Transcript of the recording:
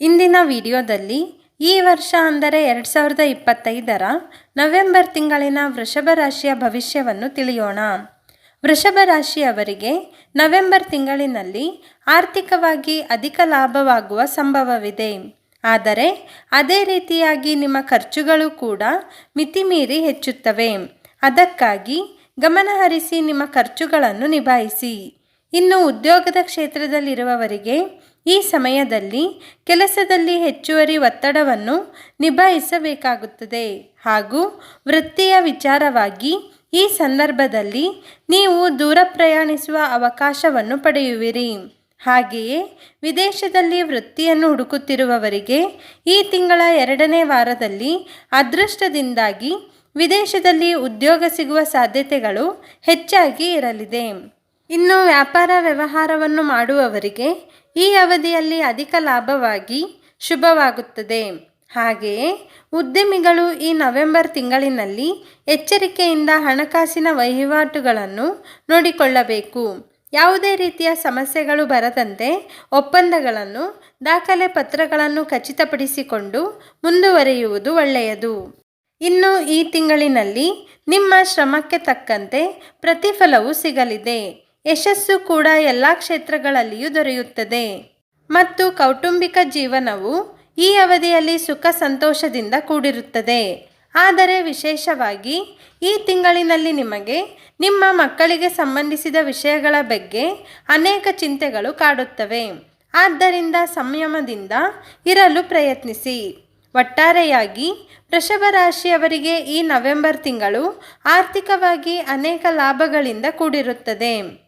ಇಂದಿನ ವಿಡಿಯೋದಲ್ಲಿ ಈ ವರ್ಷ ಅಂದರೆ ಎರಡು ಸಾವಿರದ ಇಪ್ಪತ್ತೈದರ ನವೆಂಬರ್ ತಿಂಗಳಿನ ವೃಷಭ ರಾಶಿಯ ಭವಿಷ್ಯವನ್ನು ತಿಳಿಯೋಣ. ವೃಷಭ ರಾಶಿಯವರಿಗೆ ನವೆಂಬರ್ ತಿಂಗಳಿನಲ್ಲಿ ಆರ್ಥಿಕವಾಗಿ ಅಧಿಕ ಲಾಭವಾಗುವ ಸಂಭವವಿದೆ. ಆದರೆ ಅದೇ ರೀತಿಯಾಗಿ ನಿಮ್ಮ ಖರ್ಚುಗಳು ಕೂಡ ಮಿತಿಮೀರಿ ಹೆಚ್ಚುತ್ತವೆ. ಅದಕ್ಕಾಗಿ ಗಮನಹರಿಸಿ ನಿಮ್ಮ ಖರ್ಚುಗಳನ್ನು ನಿಭಾಯಿಸಿ. ಇನ್ನು ಉದ್ಯೋಗದ ಕ್ಷೇತ್ರದಲ್ಲಿರುವವರಿಗೆ ಈ ಸಮಯದಲ್ಲಿ ಕೆಲಸದಲ್ಲಿ ಹೆಚ್ಚುವರಿ ಒತ್ತಡವನ್ನು ನಿಭಾಯಿಸಬೇಕಾಗುತ್ತದೆ. ಹಾಗೂ ವೃತ್ತಿಯ ವಿಚಾರವಾಗಿ ಈ ಸಂದರ್ಭದಲ್ಲಿ ನೀವು ದೂರ ಪ್ರಯಾಣಿಸುವ ಅವಕಾಶವನ್ನು ಪಡೆಯುವಿರಿ. ಹಾಗೆಯೇ ವಿದೇಶದಲ್ಲಿ ವೃತ್ತಿಯನ್ನು ಹುಡುಕುತ್ತಿರುವವರಿಗೆ ಈ ತಿಂಗಳ ಎರಡನೇ ವಾರದಲ್ಲಿ ಅದೃಷ್ಟದಿಂದಾಗಿ ವಿದೇಶದಲ್ಲಿ ಉದ್ಯೋಗ ಸಿಗುವ ಸಾಧ್ಯತೆಗಳು ಹೆಚ್ಚಾಗಿ ಇರಲಿದೆ. ಇನ್ನು ವ್ಯಾಪಾರ ವ್ಯವಹಾರವನ್ನು ಮಾಡುವವರಿಗೆ ಈ ಅವಧಿಯಲ್ಲಿ ಅಧಿಕ ಲಾಭವಾಗಿ ಶುಭವಾಗುತ್ತದೆ. ಹಾಗೆಯೇ ಉದ್ಯಮಿಗಳು ಈ ನವೆಂಬರ್ ತಿಂಗಳಿನಲ್ಲಿ ಎಚ್ಚರಿಕೆಯಿಂದ ಹಣಕಾಸಿನ ವಹಿವಾಟುಗಳನ್ನು ನೋಡಿಕೊಳ್ಳಬೇಕು. ಯಾವುದೇ ರೀತಿಯ ಸಮಸ್ಯೆಗಳು ಬರದಂತೆ ಒಪ್ಪಂದಗಳನ್ನು, ದಾಖಲೆ ಪತ್ರಗಳನ್ನು ಖಚಿತಪಡಿಸಿಕೊಂಡು ಮುಂದುವರಿಯುವುದು ಒಳ್ಳೆಯದು. ಇನ್ನು ಈ ತಿಂಗಳಿನಲ್ಲಿ ನಿಮ್ಮ ಶ್ರಮಕ್ಕೆ ತಕ್ಕಂತೆ ಪ್ರತಿಫಲವು ಸಿಗಲಿದೆ. ಯಶಸ್ಸು ಕೂಡ ಎಲ್ಲ ಕ್ಷೇತ್ರಗಳಲ್ಲಿಯೂ ದೊರೆಯುತ್ತದೆ. ಮತ್ತು ಕೌಟುಂಬಿಕ ಜೀವನವು ಈ ಅವಧಿಯಲ್ಲಿ ಸುಖ ಸಂತೋಷದಿಂದ ಕೂಡಿರುತ್ತದೆ. ಆದರೆ ವಿಶೇಷವಾಗಿ ಈ ತಿಂಗಳಿನಲ್ಲಿ ನಿಮಗೆ ನಿಮ್ಮ ಮಕ್ಕಳಿಗೆ ಸಂಬಂಧಿಸಿದ ವಿಷಯಗಳ ಬಗ್ಗೆ ಅನೇಕ ಚಿಂತೆಗಳು ಕಾಡುತ್ತವೆ. ಆದ್ದರಿಂದ ಸಂಯಮದಿಂದ ಇರಲು ಪ್ರಯತ್ನಿಸಿ. ಒಟ್ಟಾರೆಯಾಗಿ ವೃಷಭ ರಾಶಿಯವರಿಗೆ ಈ ನವೆಂಬರ್ ತಿಂಗಳು ಆರ್ಥಿಕವಾಗಿ ಅನೇಕ ಲಾಭಗಳಿಂದ ಕೂಡಿರುತ್ತದೆ.